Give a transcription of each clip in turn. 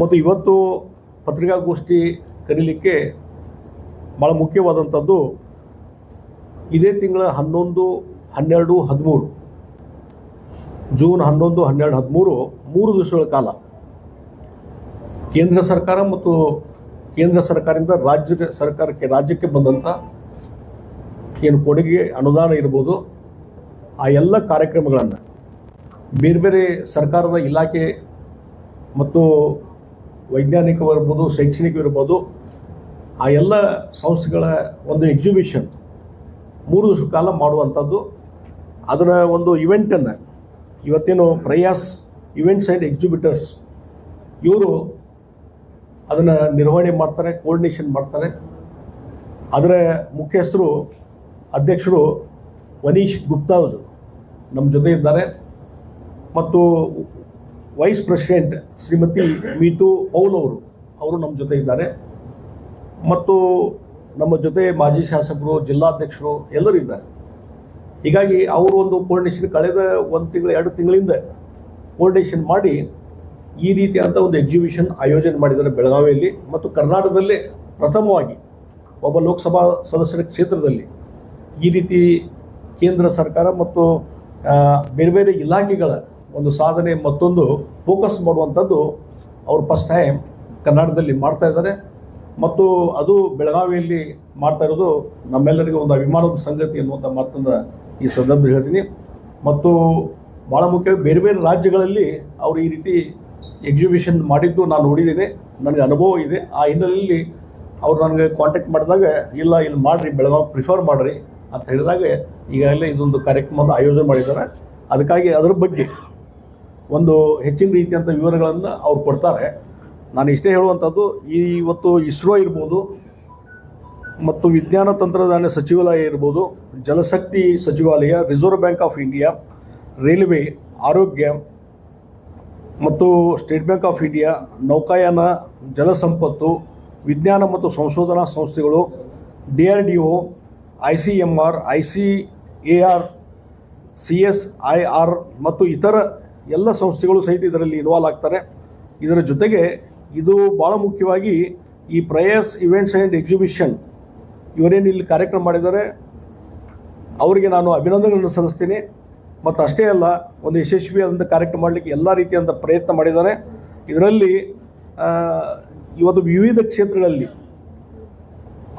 ಮತ್ತು ಇವತ್ತು ಪತ್ರಿಕಾಗೋಷ್ಠಿ ಕರೀಲಿಕ್ಕೆ ಭಾಳ ಮುಖ್ಯವಾದಂಥದ್ದು ಇದೇ ತಿಂಗಳ ಹನ್ನೊಂದು, ಹನ್ನೆರಡು, ಹದಿಮೂರು. ಜೂನ್ ಹನ್ನೊಂದು, ಹನ್ನೆರಡು, ಹದಿಮೂರು, ಮೂರು ದಿವಸಗಳ ಕಾಲ. ಕೇಂದ್ರ ಸರ್ಕಾರ ಮತ್ತು ಕೇಂದ್ರ ಸರ್ಕಾರದಿಂದ ರಾಜ್ಯ ಸರ್ಕಾರಕ್ಕೆ, ರಾಜ್ಯಕ್ಕೆ ಬಂದಂಥ ಏನು ಕೊಡುಗೆ ಅನುದಾನ ಇರ್ಬೋದು. ಆ ಎಲ್ಲ ಕಾರ್ಯಕ್ರಮಗಳನ್ನು ಬೇರೆ ಬೇರೆ ಸರ್ಕಾರದ ಇಲಾಖೆ ಮತ್ತು ವೈಜ್ಞಾನಿಕವಿರ್ಬೋದು ಶೈಕ್ಷಣಿಕವಿರ್ಬೋದು ಆ ಎಲ್ಲ ಸಂಸ್ಥೆಗಳ ಒಂದು ಎಕ್ಸಿಬಿಷನ್ ಮೂರು ದಿವಸ ಕಾಲ ಮಾಡುವಂಥದ್ದು. ಅದರ ಒಂದು ಇವೆಂಟನ್ನು ಇವತ್ತೇನು ಪ್ರಯಾಸ್ ಇವೆಂಟ್ಸ್ ಆ್ಯಂಡ್ ಎಕ್ಸಿಬಿಟರ್ಸ್ ಇವರು ಅದನ್ನು ನಿರ್ವಹಣೆ ಮಾಡ್ತಾರೆ ಕೋರ್ಡಿನೇಷನ್ ಮಾಡ್ತಾರೆ. ಅದರ ಮುಖ್ಯಸ್ಥರು, ಅಧ್ಯಕ್ಷರು ವನೀಶ್ ಗುಪ್ತಾ ನಮ್ಮ ಜೊತೆ ಇದ್ದಾರೆ. ಮತ್ತು ವೈಸ್ ಪ್ರೆಸಿಡೆಂಟ್ ಶ್ರೀಮತಿ ಮೀತು ಪೌಲ್ ಅವರು ಅವರು ನಮ್ಮ ಜೊತೆ ಇದ್ದಾರೆ. ಮತ್ತು ನಮ್ಮ ಜೊತೆ ಮಾಜಿ ಶಾಸಕರು, ಜಿಲ್ಲಾಧ್ಯಕ್ಷರು ಎಲ್ಲರೂ ಇದ್ದಾರೆ. ಹೀಗಾಗಿ ಅವರು ಒಂದು ಕೋರ್ಡಿನೇಷನ್ ಕಳೆದ ಒಂದು ತಿಂಗಳು, ಎರಡು ತಿಂಗಳಿಂದ ಕೋರ್ಡಿನೇಷನ್ ಮಾಡಿ ಈ ರೀತಿಯಾದ ಒಂದು ಎಕ್ಸಿಬಿಷನ್ ಆಯೋಜನೆ ಮಾಡಿದ್ದಾರೆ ಬೆಳಗಾವಿಯಲ್ಲಿ ಮತ್ತು ಕರ್ನಾಟಕದಲ್ಲೇ ಪ್ರಥಮವಾಗಿ ಒಬ್ಬ ಲೋಕಸಭಾ ಸದಸ್ಯರ ಕ್ಷೇತ್ರದಲ್ಲಿ. ಈ ರೀತಿ ಕೇಂದ್ರ ಸರ್ಕಾರ ಮತ್ತು ಬೇರೆ ಬೇರೆ ಇಲಾಖೆಗಳ ಒಂದು ಸಾಧನೆ, ಮತ್ತೊಂದು ಫೋಕಸ್ ಮಾಡುವಂಥದ್ದು ಅವರು ಫಸ್ಟ್ ಟೈಮ್ ಕನ್ನಡದಲ್ಲಿ ಮಾಡ್ತಾ ಇದ್ದಾರೆ. ಮತ್ತು ಅದು ಬೆಳಗಾವಿಯಲ್ಲಿ ಮಾಡ್ತಾ ಇರೋದು ನಮ್ಮೆಲ್ಲರಿಗೂ ಒಂದು ಅಭಿಮಾನದ ಸಂಗತಿ ಅನ್ನುವಂಥ ಮಾತನ್ನು ಈ ಸಂದರ್ಭದಲ್ಲಿ ಹೇಳ್ತೀನಿ. ಮತ್ತು ಭಾಳ ಮುಖ್ಯ, ಬೇರೆ ಬೇರೆ ರಾಜ್ಯಗಳಲ್ಲಿ ಅವರು ಈ ರೀತಿ ಎಕ್ಸಿಬಿಷನ್ ಮಾಡಿದ್ದು ನಾನು ನೋಡಿದ್ದೀನಿ. ನನಗೆ ಅನುಭವ ಇದೆ. ಆ ಹಿನ್ನೆಲೆಯಲ್ಲಿ ಅವರು ನನಗೆ ಕಾಂಟ್ಯಾಕ್ಟ್ ಮಾಡಿದಾಗ, ಇಲ್ಲ, ಇಲ್ಲಿ ಮಾಡಿರಿ, ಬೆಳಗಾವಿ ಪ್ರಿಫರ್ ಮಾಡಿರಿ ಅಂತ ಹೇಳಿದಾಗ, ಈಗಾಗಲೇ ಇದೊಂದು ಕಾರ್ಯಕ್ರಮವನ್ನು ಆಯೋಜನೆ ಮಾಡಿದ್ದಾರೆ. ಅದಕ್ಕಾಗಿ ಅದರ ಬಗ್ಗೆ ಒಂದು ಹೆಚ್ಚಿನ ರೀತಿಯಂಥ ವಿವರಗಳನ್ನು ಅವ್ರು ಕೊಡ್ತಾರೆ. ನಾನು ಇಷ್ಟೇ ಹೇಳುವಂಥದ್ದು, ಈ ಇವತ್ತು ಇಸ್ರೋ ಇರ್ಬೋದು, ಮತ್ತು ವಿಜ್ಞಾನ ತಂತ್ರಜ್ಞಾನ ಸಚಿವಾಲಯ ಇರ್ಬೋದು, ಜಲಶಕ್ತಿ ಸಚಿವಾಲಯ Reserve Bank of India railway, ಆರೋಗ್ಯ, ಮತ್ತು ಸ್ಟೇಟ್ ಬ್ಯಾಂಕ್ ಆಫ್ ಇಂಡಿಯಾ ನೌಕಾಯಾನ, ಜಲಸಂಪತ್ತು, ವಿಜ್ಞಾನ ಮತ್ತು ಸಂಶೋಧನಾ ಸಂಸ್ಥೆಗಳು, D R D O, I C M R, I C A R, C S I R, ಮತ್ತು ಇತರ ಎಲ್ಲ ಸಂಸ್ಥೆಗಳು ಸಹಿತ ಇದರಲ್ಲಿ ಇನ್ವಾಲ್ವ್ ಆಗ್ತಾರೆ. ಇದರ ಜೊತೆಗೆ ಇದು ಭಾಳ ಮುಖ್ಯವಾಗಿ ಈ ಪ್ರಯಸ್ ಇವೆಂಟ್ಸ್ ಆ್ಯಂಡ್ ಎಕ್ಸಿಬಿಷನ್ ಇವರೇನು ಇಲ್ಲಿ ಕಾರ್ಯಕ್ರಮ ಮಾಡಿದ್ದಾರೆ. ಅವರಿಗೆ ನಾನು ಅಭಿನಂದನೆಗಳನ್ನು ಸಲ್ಲಿಸ್ತೀನಿ. ಮತ್ತು ಅಷ್ಟೇ ಅಲ್ಲ, ಒಂದು ಯಶಸ್ವಿಯಾದಂಥ ಕಾರ್ಯಕ್ರಮ ಮಾಡಲಿಕ್ಕೆ ಎಲ್ಲ ರೀತಿಯಾದಂಥ ಪ್ರಯತ್ನ ಮಾಡಿದ್ದಾರೆ. ಇದರಲ್ಲಿ ಇವತ್ತು ವಿವಿಧ ಕ್ಷೇತ್ರಗಳಲ್ಲಿ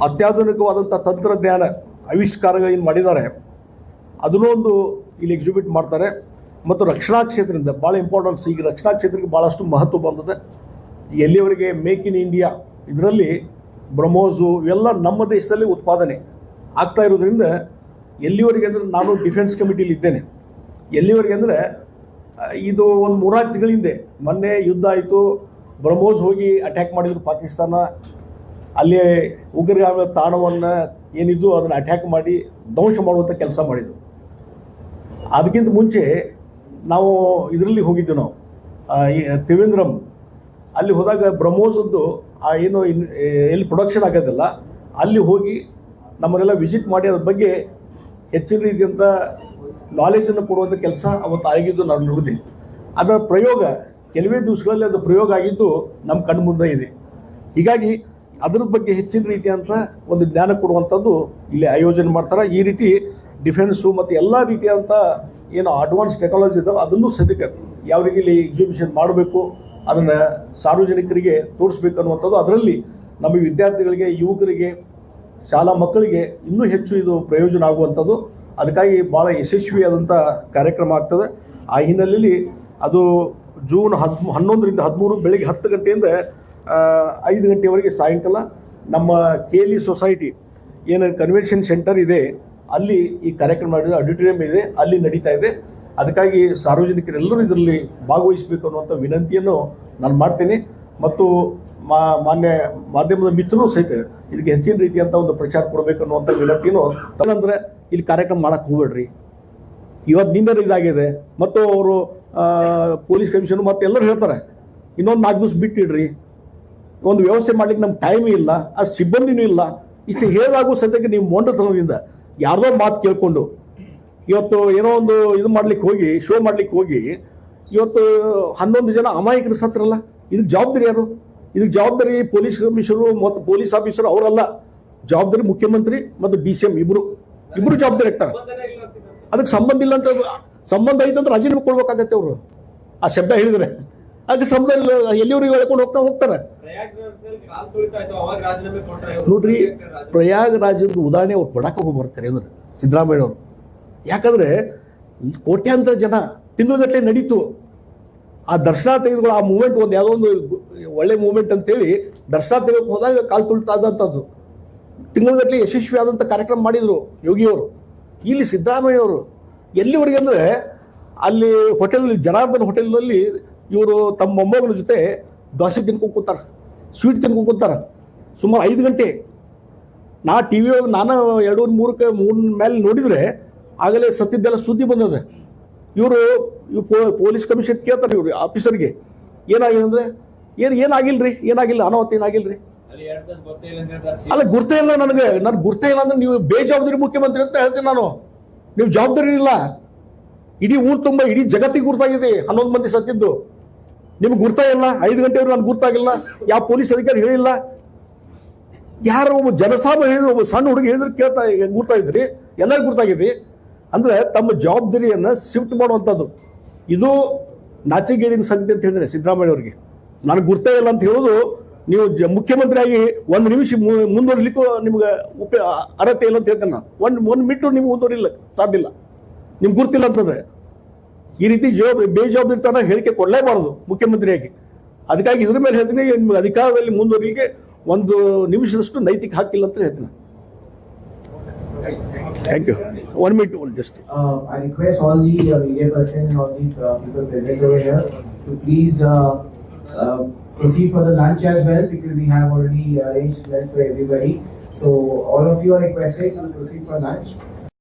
ಅತ್ಯಾಧುನಿಕವಾದಂಥ ತಂತ್ರಜ್ಞಾನ ಆವಿಷ್ಕಾರಗಳೇನು ಮಾಡಿದ್ದಾರೆ ಅದನ್ನೂ ಒಂದು ಇಲ್ಲಿ ಎಕ್ಸಿಬಿಟ್ ಮಾಡ್ತಾರೆ. ಮತ್ತು ರಕ್ಷಣಾ ಕ್ಷೇತ್ರದಿಂದ ಭಾಳ ಇಂಪಾರ್ಟೆನ್ಸ್ ಈಗ ರಕ್ಷಣಾ ಕ್ಷೇತ್ರಕ್ಕೆ ಭಾಳಷ್ಟು ಮಹತ್ವ ಬಂದಿದೆ. ಎಲ್ಲಿವರೆಗೆ ಮೇಕ್ ಇನ್ ಇಂಡಿಯಾ ಇದರಲ್ಲಿ ಬ್ರಹ್ಮೋಸು ಇವೆಲ್ಲ ನಮ್ಮ ದೇಶದಲ್ಲಿ ಉತ್ಪಾದನೆ ಆಗ್ತಾ ಇರೋದ್ರಿಂದ ಎಲ್ಲಿವರೆಗೆ ಅಂದರೆ ನಾನು ಡಿಫೆನ್ಸ್ ಕಮಿಟಿಲಿ ಇದ್ದೇನೆ ಎಲ್ಲಿವರೆಗೆ ಅಂದರೆ ಇದು ಒಂದು ಮೂರಾರು ತಿಂಗಳ ಹಿಂದೆ ಮೊನ್ನೆ ಯುದ್ಧ ಆಯಿತು. ಬ್ರಹ್ಮೋಸ್ ಹೋಗಿ ಅಟ್ಯಾಕ್ ಮಾಡಿದ್ರು ಪಾಕಿಸ್ತಾನ. ಅಲ್ಲಿ ಉಗ್ರಗಾಮಿಗಳ ತಾಣವನ್ನು ಏನಿದ್ದು ಅದನ್ನು ಅಟ್ಯಾಕ್ ಮಾಡಿ ಧ್ವಂಸ ಮಾಡುವಂಥ ಕೆಲಸ ಮಾಡಿದರು. ಅದಕ್ಕಿಂತ ಮುಂಚೆ ನಾವು ಇದರಲ್ಲಿ ಹೋಗಿದ್ದೆ ನಾವು. ಈ ತ್ರಿವೇಂದ್ರಂ ಅಲ್ಲಿ ಹೋದಾಗ ಬ್ರಹ್ಮೋಸದ್ದು ಆ ಏನು ಇನ್ ಎಲ್ಲಿ ಪ್ರೊಡಕ್ಷನ್ ಆಗೋದಿಲ್ಲ. ಅಲ್ಲಿ ಹೋಗಿ ನಮ್ಮನ್ನೆಲ್ಲ ವಿಸಿಟ್ ಮಾಡಿ ಅದ್ರ ಬಗ್ಗೆ ಹೆಚ್ಚಿನ ರೀತಿಯಂಥ ನಾಲೆಜನ್ನು ಕೊಡುವಂಥ ಕೆಲಸ ಅವತ್ತು ಆಗಿದ್ದು ನಾನು ನೋಡಿದೆ ಅದರ ಪ್ರಯೋಗ, ಕೆಲವೇ ದಿವಸಗಳಲ್ಲಿ ಅದು ಪ್ರಯೋಗ ಆಗಿದ್ದು ನಮ್ಮ ಕಣ್ಣು ಮುಂದೆ ಇದೆ. ಹೀಗಾಗಿ ಅದ್ರ ಬಗ್ಗೆ ಹೆಚ್ಚಿನ ರೀತಿಯಂಥ ಒಂದು ಜ್ಞಾನ ಕೊಡುವಂಥದ್ದು ಇಲ್ಲಿ ಆಯೋಜನೆ ಮಾಡ್ತಾರೆ. ಈ ರೀತಿ ಡಿಫೆನ್ಸು ಮತ್ತು ಎಲ್ಲ ರೀತಿಯಾದಂಥ ಏನು ಅಡ್ವಾನ್ಸ್ ಟೆಕ್ನಾಲಜಿ ಇದಾವೆ ಅದನ್ನು ಸದ್ಯಕ್ಕೆ ಯಾವ ಇಲ್ಲಿ ಎಕ್ಸಿಬಿಷನ್ ಮಾಡಬೇಕು, ಅದನ್ನು ಸಾರ್ವಜನಿಕರಿಗೆ ತೋರಿಸ್ಬೇಕು ಅನ್ನುವಂಥದ್ದು ಅದರಲ್ಲಿ ನಮ್ಮ ವಿದ್ಯಾರ್ಥಿಗಳಿಗೆ, ಯುವಕರಿಗೆ, ಶಾಲಾ ಮಕ್ಕಳಿಗೆ ಇನ್ನೂ ಹೆಚ್ಚು ಇದು ಪ್ರಯೋಜನ ಆಗುವಂಥದ್ದು. ಅದಕ್ಕಾಗಿ ಭಾಳ ಯಶಸ್ವಿಯಾದಂಥ ಕಾರ್ಯಕ್ರಮ ಆಗ್ತದೆ. ಆ ಹಿನ್ನೆಲೆಯಲ್ಲಿ ಅದು ಜೂನ್ ಹದ್, ಹನ್ನೊಂದರಿಂದ ಹದಿಮೂರು ಬೆಳಿಗ್ಗೆ ಹತ್ತು ಗಂಟೆಯಿಂದ ಐದು ಗಂಟೆವರೆಗೆ ಸಾಯಂಕಾಲ ನಮ್ಮ ಕೇಲಿ ಸೊಸೈಟಿ ಏನು ಕನ್ವೆನ್ಷನ್ ಸೆಂಟರ್ ಇದೆ ಅಲ್ಲಿ ಈ ಕಾರ್ಯಕ್ರಮ ಮಾಡಿದ ಆಡಿಟೋರಿಯಂ ಇದೆ, ಅಲ್ಲಿ ನಡೀತಾ ಇದೆ. ಅದಕ್ಕಾಗಿ ಸಾರ್ವಜನಿಕರೆಲ್ಲರೂ ಇದರಲ್ಲಿ ಭಾಗವಹಿಸಬೇಕು ಅನ್ನುವಂಥ ವಿನಂತಿಯನ್ನು ನಾನು ಮಾಡ್ತೀನಿ. ಮತ್ತು ಮಾ, ಮಾನ್ಯ ಮಾಧ್ಯಮದ ಮಿತ್ರರು ಸಹಿತ ಇದಕ್ಕೆ ಹೆಚ್ಚಿನ ರೀತಿಯಂಥ ಒಂದು ಪ್ರಚಾರ ಕೊಡಬೇಕು ಅನ್ನುವಂಥ ವಿನಂತಿನೂ ಅಂದರೆ ಇಲ್ಲಿ ಕಾರ್ಯಕ್ರಮ ಮಾಡಕ್ಕೆ ಹೋಗ್ಬೇಡ್ರಿ. ಇವತ್ತಿನಿಂದ ಇದಾಗಿದೆ ಮತ್ತು ಅವರು ಪೊಲೀಸ್ ಕಮಿಷನ್ ಮತ್ತು ಎಲ್ಲರೂ ಹೇಳ್ತಾರೆ, ಇನ್ನೊಂದು ನಾಲ್ಕು ದಿವಸ ಬಿಟ್ಟಿಡ್ರಿ ಒಂದು ವ್ಯವಸ್ಥೆ ಮಾಡ್ಲಿಕ್ಕೆ ನಮ್ಗೆ ಟೈಮ್ ಇಲ್ಲ, ಆ ಸಿಬ್ಬಂದಿನೂ ಇಲ್ಲ. ಇಷ್ಟು ಹೇಳಿದಾಗೂ ಸದ್ಯಕ್ಕೆ ನೀವು ಮೊಂಡತನದಿಂದ ಯಾರ್ದೋ ಮಾತು ಕೇಳ್ಕೊಂಡು, ಇವತ್ತು ಏನೋ ಒಂದು ಇದು ಮಾಡ್ಲಿಕ್ಕೆ ಹೋಗಿ ಶೋ ಮಾಡ್ಲಿಕ್ಕೆ ಹೋಗಿ, ಇವತ್ತು ಹನ್ನೊಂದು ಜನ ಅಮಾಯಕರು ಸತ್ರಲ್ಲ? ಇದಕ್ಕೆ ಜವಾಬ್ದಾರಿ ಯಾರು? ಇದಕ್ಕೆ ಜವಾಬ್ದಾರಿ ಪೊಲೀಸ್ ಕಮಿಷನರು ಮತ್ತು ಪೊಲೀಸ್ ಆಫೀಸರ್ ಅವರಲ್ಲ. ಜವಾಬ್ದಾರಿ ಮುಖ್ಯಮಂತ್ರಿ ಮತ್ತು ಡಿ ಸಿ ಎಂ ಇಬ್ರು. ಇಬ್ರು ಜವಾಬ್ದಾರಿ ಇರ್ತಾರೆ ಅದಕ್ಕೆ ಸಂಬಂಧ ಇಲ್ಲ ಅಂತ ಸಂಬಂಧ ಐತಂದ್ರೆ ರಾಜೀನಾಮೆ ಕೊಡ್ಬೇಕಾಗತ್ತೆ ಅವರು. ಆ ಶಬ್ದ ಹೇಳಿದ್ರೆ. ಅದಕ್ಕೆ ಸಂಬಂಧ ಇಲ್ಲ, ಎಲ್ಲಿವರೆಗೆ ಹೇಳ್ಕೊಂಡು ಹೋಗ್ತಾ ಹೋಗ್ತಾರೆ. ನೋಡ್ರಿ, ಪ್ರಯಾಗರಾಜದ ಉದಾಹರಣೆ ಅವ್ರು ಕೊಡಕ್ಕೆ ಹೋಗಿ ಬರ್ತಾರೆ ಅಂದ್ರೆ ಸಿದ್ದರಾಮಯ್ಯ ಅವರು. ಯಾಕಂದ್ರೆ ಕೋಟ್ಯಾಂತರ ಜನ ತಿಂಗಳಗಟ್ಟಲೆ ನಡೀತು. ಆ ದರ್ಶನ ತೆಗೆದುಕೊಳ್ಳೋ ಆ ಮೂಮೆಂಟ್ ಒಂದು ಯಾವುದೋ ಒಂದು ಒಳ್ಳೆ ಮೂಮೆಂಟ್ ಅಂತೇಳಿ ದರ್ಶನ ತೆಗೆದುಕೊಂಡು ಹೋದಾಗ ಕಾಲು ತುಳಿತಾ ಇದ್ದಂಥದ್ದು ತಿಂಗಳಗಟ್ಟಲೆ ಯಶಸ್ವಿ ಆದಂಥ ಕಾರ್ಯಕ್ರಮ ಮಾಡಿದ್ರು ಯೋಗಿಯವರು ಇಲ್ಲಿ ಸಿದ್ದರಾಮಯ್ಯ ಅವರು ಎಲ್ಲಿವರೆಗೆ ಅಂದರೆ ಅಲ್ಲಿ ಹೋಟೆಲ್ ಜನಾರ್ದನ್ ಹೋಟೆಲ್ನಲ್ಲಿ ಇವರು ತಮ್ಮ ಮೊಮ್ಮಗಳ ಜೊತೆ ದೋಸೆ ತಿನ್ಕೊಂಡು ಕೂತಾರೆ. ಸ್ವೀಟ್ ತಿನ್ಕೊಂಡು ಕೂತಾರೆ ಸುಮಾರು ಐದು ಗಂಟೆ. ನಾ ಟಿ ವಿ ಒಳಗೆ ನಾನು ಎರಡು ಮೂರಕ್ಕೆ ಮೂರು ಮೇಲೆ ನೋಡಿದರೆ ಆಗಲೇ ಸತ್ತಿದ್ದೆಲ್ಲ ಸುದ್ದಿ ಬಂದದೆ. ಇವರು ಇವ್ ಪೊಲೀಸ್ ಕಮಿಷನ್ ಕೇಳ್ತಾರೆ ಇವರು ಆಫೀಸರ್ಗೆ. ಏನಾಗಿದೆ ಅಂದರೆ ಏನು ಏನಾಗಿಲ್ಲ ರೀ ಏನಾಗಿಲ್ಲ ಅನಾಹುತ ಏನಾಗಿಲ್ಲ ರೀ ಅಲ್ಲ ಗುರ್ತೇ ಇಲ್ಲ ನನಗೆ. ನಾನು ಗುರ್ತೇ ಇಲ್ಲ ಅಂದ್ರೆ ನೀವು ಬೇಜವಾಬ್ದಾರಿ ಮುಖ್ಯಮಂತ್ರಿ ಅಂತ ಹೇಳ್ತೀನಿ ನಾನು. ನೀವು ಜವಾಬ್ದಾರಿ ಇಲ್ಲ. ಇಡೀ ಊರು ತುಂಬ ಇಡೀ ಜಗತ್ತಿಗೆ ಗುರ್ತಾಗಿದೆ. ಹನ್ನೊಂದು ಮಂದಿ ಸತ್ತಿದ್ದು. ನಿಮ್ಗೆ ಗುರ್ತಾ ಇಲ್ಲ ಐದು ಗಂಟೆವರೆಗೂ ನಾನು ಗುರ್ತಾಗಿಲ್ಲ. ಯಾವ ಪೊಲೀಸ್ ಅಧಿಕಾರಿ ಹೇಳಿಲ್ಲ. ಯಾರೋ ಒಬ್ಬ ಜನಸಾಮ ಹೇಳಿದ್ರು, ಒಬ್ಬ ಸಣ್ಣ ಹುಡುಗ ಹೇಳಿದ್ರು, ಕೇಳ್ತಾ ಗುರ್ತಾ ಇದ್ರಿ. ಎಲ್ಲರಿಗೂ ಗುರ್ತಾಗಿದ್ರಿ. ಅಂದ್ರೆ ತಮ್ಮ ಜವಾಬ್ದಾರಿಯನ್ನು ಶಿಫ್ಟ್ ಮಾಡುವಂಥದ್ದು. ಇದು ನಾಚಿಗೇಡಿನ ಸಂಗತಿ ಅಂತ ಹೇಳಿದ್ರೆ ಸಿದ್ದರಾಮಯ್ಯ ಅವರಿಗೆ. ನನಗೆ ಗುರ್ತೇ ಇಲ್ಲ ಅಂತ ಹೇಳೋದು, ನೀವು ಜ ಮುಖ್ಯಮಂತ್ರಿಯಾಗಿ ಒಂದು ನಿಮಿಷ ಮುಂದುವರಿಲಿಕ್ಕೂ ನಿಮ್ಗೆ ಉಪ ಅರ್ಹತೆ ಇಲ್ಲ ಅಂತ ಹೇಳ್ತೇನೆ ನಾನು. ಒಂದು ಒಂದು ಮೀಟ್ರು ನಿಮ್ಗೆ ಮುಂದುವರಿಲ್ಲ ಸಾಧ್ಯ ಇಲ್ಲ. ನಿಮ್ಗೆ ಗುರ್ತಿಲ್ಲ ಅಂತಂದ್ರೆ. ಈ ರೀತಿ ಜವಾಬ್ ಬೇಜವಾಬ್ದಾರಿತನ ಹೇಳಿಕೆ ಕೊಡಲೇಬಾರದು ಮುಖ್ಯಮಂತ್ರಿಯಾಗಿ ಅದಕ್ಕಾಗಿ ಇದ್ರ ಮೇಲೆ ಹೇಳ್ತೀನಿ ನಿಮ್ಗೆ ಅಧಿಕಾರದಲ್ಲಿ ಮುಂದುವರಿಕೆ ಒಂದು ನಿಮಿಷದಷ್ಟು ನೈತಿಕ ಹಾಕಿಲ್ಲ ಅಂತ ಹೇಳ್ತೀನಿ thank you one minute just Uh, I request all the uh, media person and all the uh, people present over here to please uh, uh, proceed for the lunch as well because we have already arranged lunch for everybody. So all of you are requested to proceed for lunch.